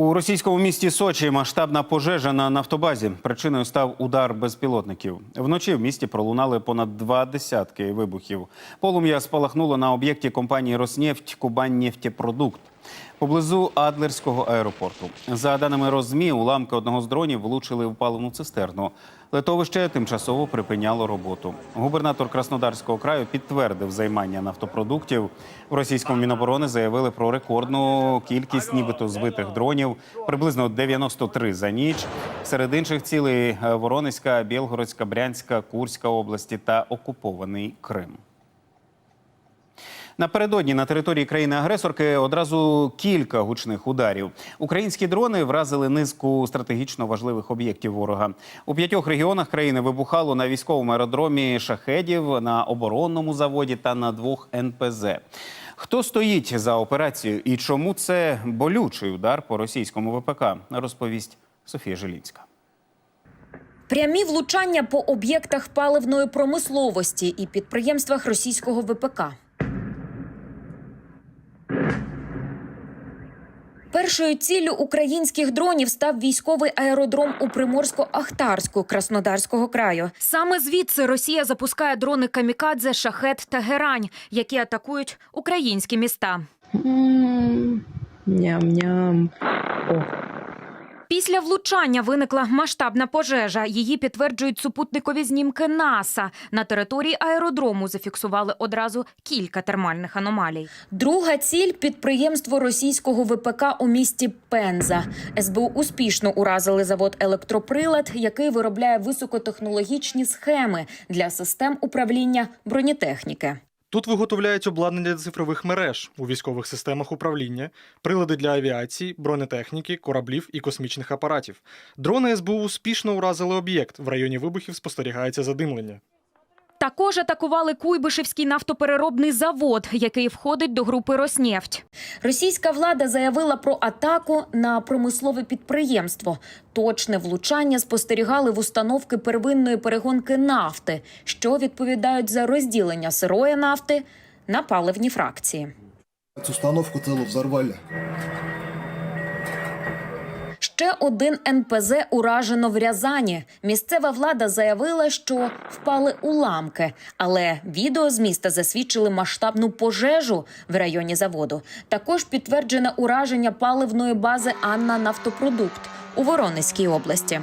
У російському місті Сочі масштабна пожежа на нафтобазі. Причиною став удар безпілотників. Вночі в місті пролунали понад два десятки вибухів. Полум'я спалахнуло на об'єкті компанії «Роснефть» «Кубаннефтепродукт» поблизу Адлерського аеропорту. За даними Розмі, уламки одного з дронів влучили в паливну цистерну. Летовище тимчасово припиняло роботу. Губернатор Краснодарського краю підтвердив займання нафтопродуктів. В російському міноборони заявили про рекордну кількість нібито збитих дронів, приблизно 93 за ніч. Серед інших цілей е, Воронезька, Білгородська, Брянська, Курська області та окупований Крим. Напередодні на території країни-агресорки одразу кілька гучних ударів. Українські дрони вразили низку стратегічно важливих об'єктів ворога. У п'ятьох регіонах країни вибухало на військовому аеродромі шахедів, на оборонному заводі та на двох НПЗ. Хто стоїть за операцією і чому це болючий удар по російському ВПК, розповість Софія Жилінська. Прямі влучання по об'єктах паливної промисловості і підприємствах російського ВПК. Першою ціллю українських дронів став військовий аеродром у Приморсько-Ахтарську Краснодарського краю. Саме звідси Росія запускає дрони Камікадзе, Шахет та Герань, які атакують українські міста. Ням-ням. О, Після влучання виникла масштабна пожежа. Її підтверджують супутникові знімки НАСА. На території аеродрому зафіксували одразу кілька термальних аномалій. Друга ціль підприємство російського ВПК у місті Пенза. СБУ успішно уразили завод електроприлад, який виробляє високотехнологічні схеми для систем управління бронетехніки. Тут виготовляють обладнання для цифрових мереж у військових системах управління, прилади для авіації, бронетехніки, кораблів і космічних апаратів. Дрони СБУ успішно уразили об'єкт. В районі вибухів спостерігається задимлення. Також атакували Куйбишевський нафтопереробний завод, який входить до групи Роснефть. Російська влада заявила про атаку на промислове підприємство. Точне влучання спостерігали в установки первинної перегонки нафти, що відповідають за розділення сирої нафти на паливні фракції. Эту установку целую взорвали. Ще один НПЗ уражено в Рязані. Місцева влада заявила, що впали уламки, але відео з міста засвідчили масштабну пожежу в районі заводу. Також підтверджене ураження паливної бази Анна Нафтопродукт у Воронезькій області.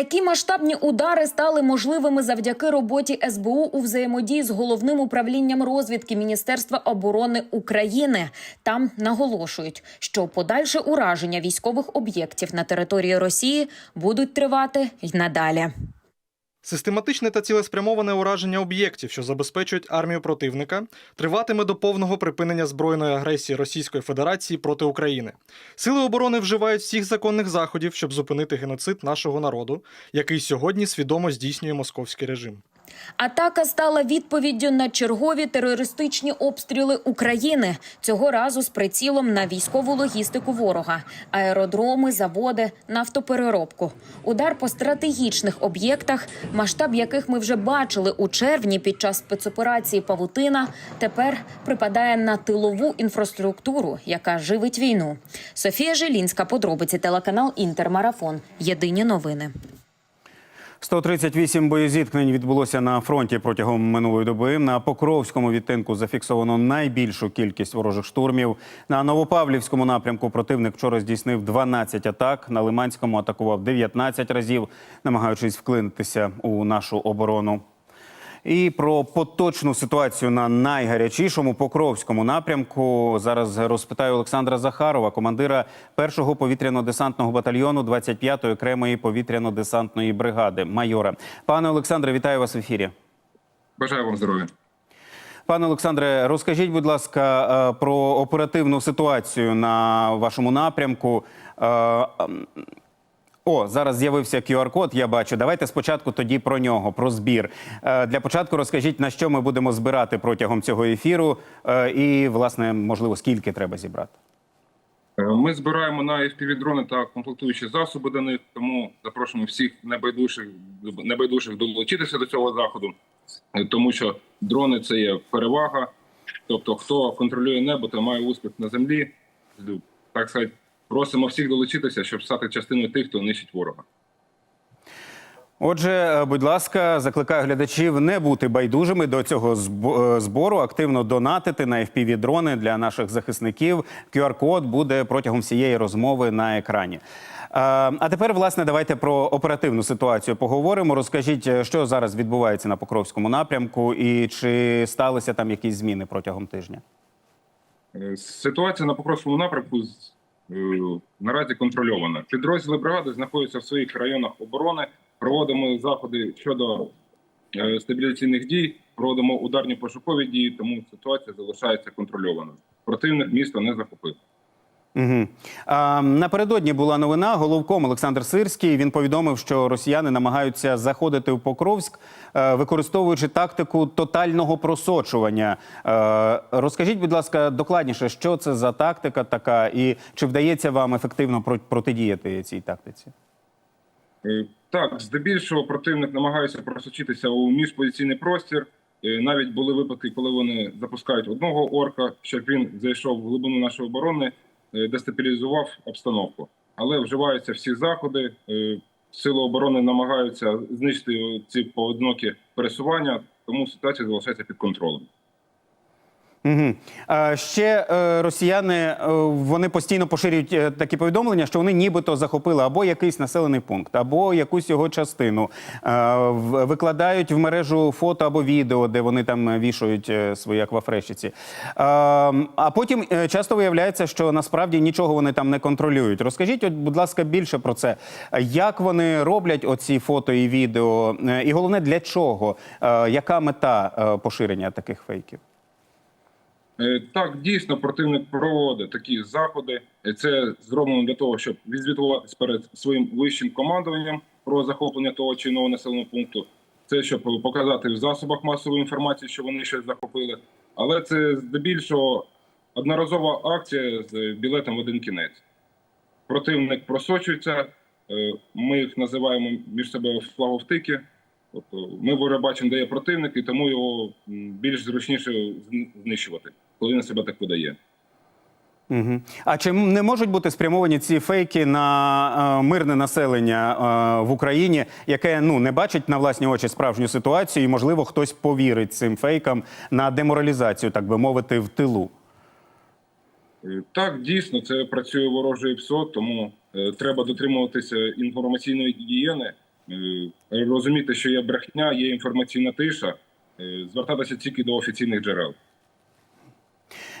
Такі масштабні удари стали можливими завдяки роботі СБУ у взаємодії з головним управлінням розвідки Міністерства оборони України. Там наголошують, що подальше ураження військових об'єктів на території Росії будуть тривати й надалі. Систематичне та цілеспрямоване ураження об'єктів, що забезпечують армію противника, триватиме до повного припинення збройної агресії Російської Федерації проти України. Сили оборони вживають всіх законних заходів, щоб зупинити геноцид нашого народу, який сьогодні свідомо здійснює московський режим. Атака стала відповіддю на чергові терористичні обстріли України. Цього разу з прицілом на військову логістику ворога, аеродроми, заводи, нафтопереробку. Удар по стратегічних об'єктах, масштаб яких ми вже бачили у червні під час спецоперації Павутина, тепер припадає на тилову інфраструктуру, яка живить війну. Софія Жилінська, подробиці телеканал Інтермарафон. Єдині новини. 138 боєзіткнень відбулося на фронті протягом минулої доби. На Покровському відтинку зафіксовано найбільшу кількість ворожих штурмів. На Новопавлівському напрямку противник вчора здійснив 12 атак. На Лиманському атакував 19 разів, намагаючись вклинитися у нашу оборону. І про поточну ситуацію на найгарячішому Покровському напрямку зараз розпитаю Олександра Захарова, командира першого повітряно-десантного батальйону 25-ї окремої повітряно-десантної бригади майора. Пане Олександре, вітаю вас в ефірі. Бажаю вам здоров'я. Пане Олександре, розкажіть, будь ласка, е, про оперативну ситуацію на вашому напрямку. О, зараз з'явився QR-код, я бачу. Давайте спочатку тоді про нього, про збір. Е, Для початку розкажіть, на що ми будемо збирати протягом цього ефіру, е, і, власне, можливо, скільки треба зібрати. Е, Ми збираємо на FPV-дрони та комплектуючі засоби до них, тому запрошуємо всіх небайдужих, небайдужих долучитися до цього заходу, тому що дрони це є перевага Тобто, хто контролює небо, то має успіх на землі. Так сказати, просимо всіх долучитися, щоб стати частиною тих, хто нищить ворога. Отже, е, будь ласка, закликаю глядачів не бути байдужими до цього е, збору, активно донатити на fpv дрони для наших захисників. QR-код буде протягом всієї розмови на екрані. Е, А тепер, власне, давайте про оперативну ситуацію поговоримо. Розкажіть, що зараз відбувається на Покровському напрямку, і чи сталися там якісь зміни протягом тижня? Ситуація на Покровському напрямку наразі контрольована. Підрозділи бригади знаходяться в своїх районах оборони. Проводимо заходи щодо стабілізаційних дій, проводимо ударні пошукові дії, тому ситуація залишається контрольованою. Противник місто не захопив. Угу. А, напередодні була новина. Головком Олександр Сирський він повідомив, що росіяни намагаються заходити в Покровськ, е, використовуючи тактику тотального просочування. Е, розкажіть, будь ласка, докладніше, що це за тактика така, і чи вдається вам ефективно протидіяти цій тактиці? Е, Так, здебільшого противник намагається просочитися у міжпозиційний простір. Навіть були випадки, коли вони запускають одного орка, щоб він зайшов в глибину нашої оборони, дестабілізував обстановку. Але вживаються всі заходи. е, Сили оборони намагаються знищити ці поодинокі пересування, тому ситуація залишається під контролем. Угу. Ще е, росіяни е, вони постійно поширюють е, такі повідомлення, що вони нібито захопили або якийсь населений пункт, або якусь його частину. Викладають в мережу фото або відео, де вони там вішають е, свої аквафрешиці. Е, а потім часто виявляється, що насправді нічого вони там не контролюють. Розкажіть, от, будь ласка, більше про це. Як вони роблять оці фото і відео? І головне, для чого? Яка мета поширення таких фейків? Е, Так, дійсно, противник проводить такі заходи. Е, Це зроблено для того, щоб відзвітуватись перед своїм вищим командуванням про захоплення того чи іного населеного пункту. Це щоб показати в засобах масової інформації, що вони щось захопили. Але це здебільшого одноразова акція з білетом в один кінець. Противник просочується. е, Ми їх називаємо між себе флаговтики. Тобто ми вже бачимо, де є противник, і тому його більш зручніше знищувати, коли він себе так подає. Угу. А чи не можуть бути спрямовані ці фейки на е, мирне населення е, в Україні, яке ну не бачить на власні очі справжню ситуацію, і можливо хтось повірить цим фейкам на деморалізацію, так би мовити, в тилу? Е, Так, дійсно, це працює ворожий ПСО, тому е, треба дотримуватися інформаційної гігієни, е, розуміти, що є брехня, є інформаційна тиша, е, звертатися тільки до офіційних джерел.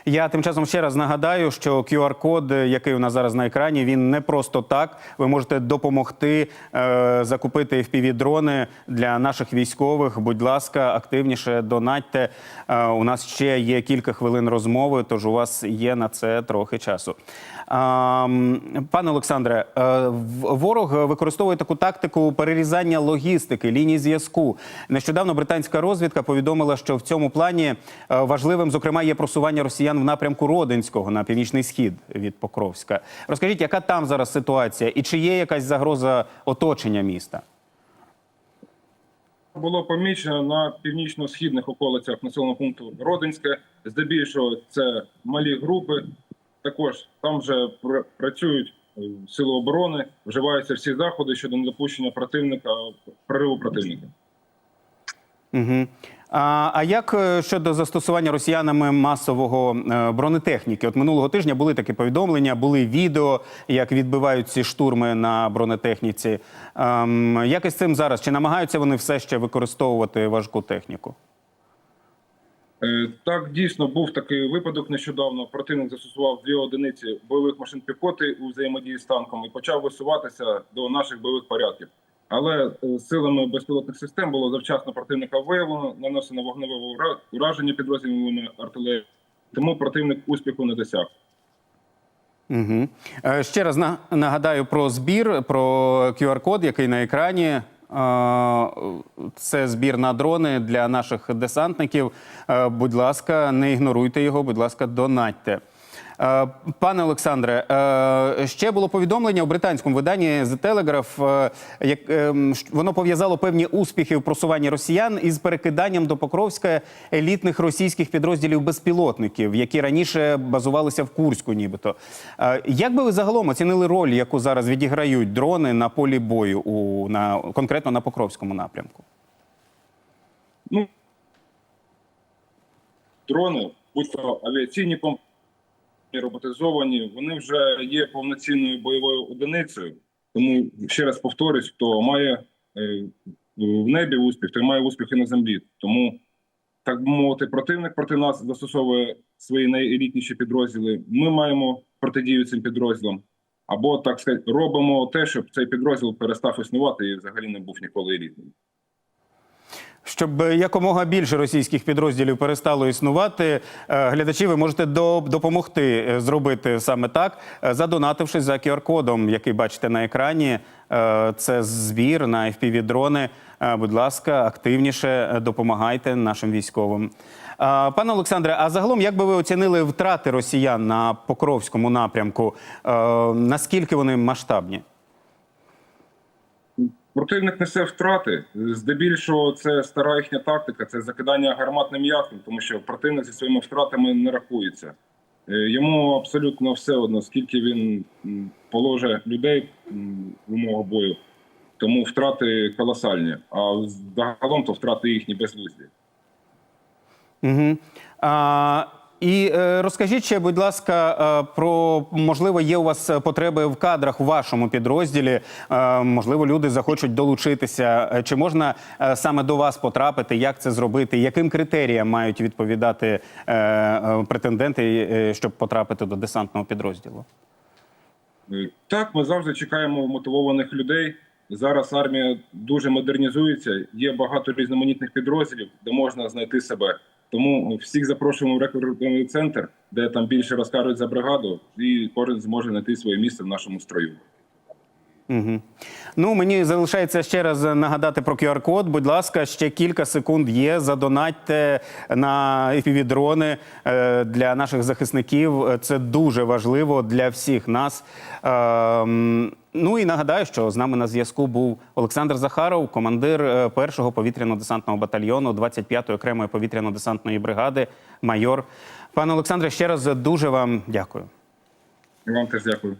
Я тим часом ще раз нагадаю, що QR-код, який у нас зараз на екрані, він не просто так. Ви можете допомогти е, закупити FPV-дрони для наших військових. Будь ласка, активніше донатьте. Е, у нас ще є кілька хвилин розмови, тож у вас є на це трохи часу. М, пане Олександре, е, ворог використовує таку тактику перерізання логістики, ліній зв'язку. Нещодавно британська розвідка повідомила, що в цьому плані е, важливим, зокрема, є просування росіян в напрямку Родинського на північний схід від Покровська. Розкажіть, яка там зараз ситуація, і чи є якась загроза оточення міста? Було помічено на північно-східних околицях населеного пункту Родинське. Здебільшого це малі групи. Також там вже працюють е, сили оборони, вживаються всі заходи щодо недопущення противника, прориву противника. Угу. А, а як е, щодо застосування росіянами масового е, бронетехніки? От минулого тижня були такі повідомлення, були відео, як відбивають ці штурми на бронетехніці. Ем, як із цим зараз? Чи намагаються вони все ще використовувати важку техніку? Е, Так, дійсно був такий випадок нещодавно. Противник застосував дві одиниці бойових машин піхоти у взаємодії з танком і почав висуватися до наших бойових порядків. Але е, силами безпілотних систем було завчасно противника виявлено, нанесено вогневе ура- ураження підрозділами артилерії. Тому противник успіху не досяг. Угу. Ще раз на- нагадаю про збір, про QR-код, який на екрані. Е, Це збір на дрони для наших десантників. Будь ласка, не ігноруйте його, будь ласка, донатьте. Е, Пане Олександре, е, ще було повідомлення у британському виданні The Telegraph, е, як е, м, ш- воно пов'язало певні успіхи в просуванні росіян із перекиданням до Покровська елітних російських підрозділів безпілотників, які раніше базувалися в Курську, нібито. Як би ви загалом оцінили роль, яку зараз відіграють дрони на полі бою у на конкретно на Покровському напрямку? Ну, дрони, будь то авіаційні компанії, роботизовані, вони вже є повноцінною бойовою одиницею. Тому ще раз повторюсь, хто має е, в небі успіх, той має успіх і на землі. Тому, так би мовити, противник проти нас застосовує свої найелітніші підрозділи. Ми маємо протидію цим підрозділам. Або так сказати, робимо те, щоб цей підрозділ перестав існувати і взагалі не був ніколи елітним. Щоб якомога більше російських підрозділів перестало існувати, е, глядачі, ви можете до- допомогти е, зробити саме так, е, задонативши за QR-кодом, який бачите на екрані. Це збір на FPV-дрони. Е, Будь ласка, активніше допомагайте нашим військовим. Пане Олександре, а загалом, як би ви оцінили втрати росіян на Покровському напрямку? Наскільки вони масштабні? Противник несе втрати. Здебільшого це стара їхня тактика, це закидання гарматним яхтом, тому що противник зі своїми втратами не рахується. Е, Йому абсолютно все одно, скільки він м, положить людей в умовах бою. Тому втрати колосальні. А загалом то втрати їхні безглузді. Угу. А, і е, розкажіть ще, будь ласка, е, про можливо, є у вас потреби в кадрах у вашому підрозділі. Е, можливо, люди захочуть долучитися. Чи можна саме до вас потрапити? Як це зробити? Яким критеріям мають відповідати претенденти, щоб потрапити до десантного підрозділу? Так, ми завжди чекаємо мотивованих людей. Зараз армія дуже модернізується. Є багато різноманітних підрозділів, де можна знайти себе. Тому всіх запрошуємо в рекордний центр, де там більше розкажуть за бригаду, і кожен зможе знайти своє місце в нашому строю. Угу. Ну, мені залишається ще раз нагадати про QR-код. Будь ласка, ще кілька секунд є. Задонатьте на FPV-дрони е, для наших захисників. Це дуже важливо для всіх нас. Ем, Ну і нагадаю, що з нами на зв'язку був Олександр Захаров, командир е, першого повітряно-десантного батальйону 25-ї окремої повітряно-десантної бригади, майор. Пане Олександре, ще раз дуже вам дякую. Вам теж дякую.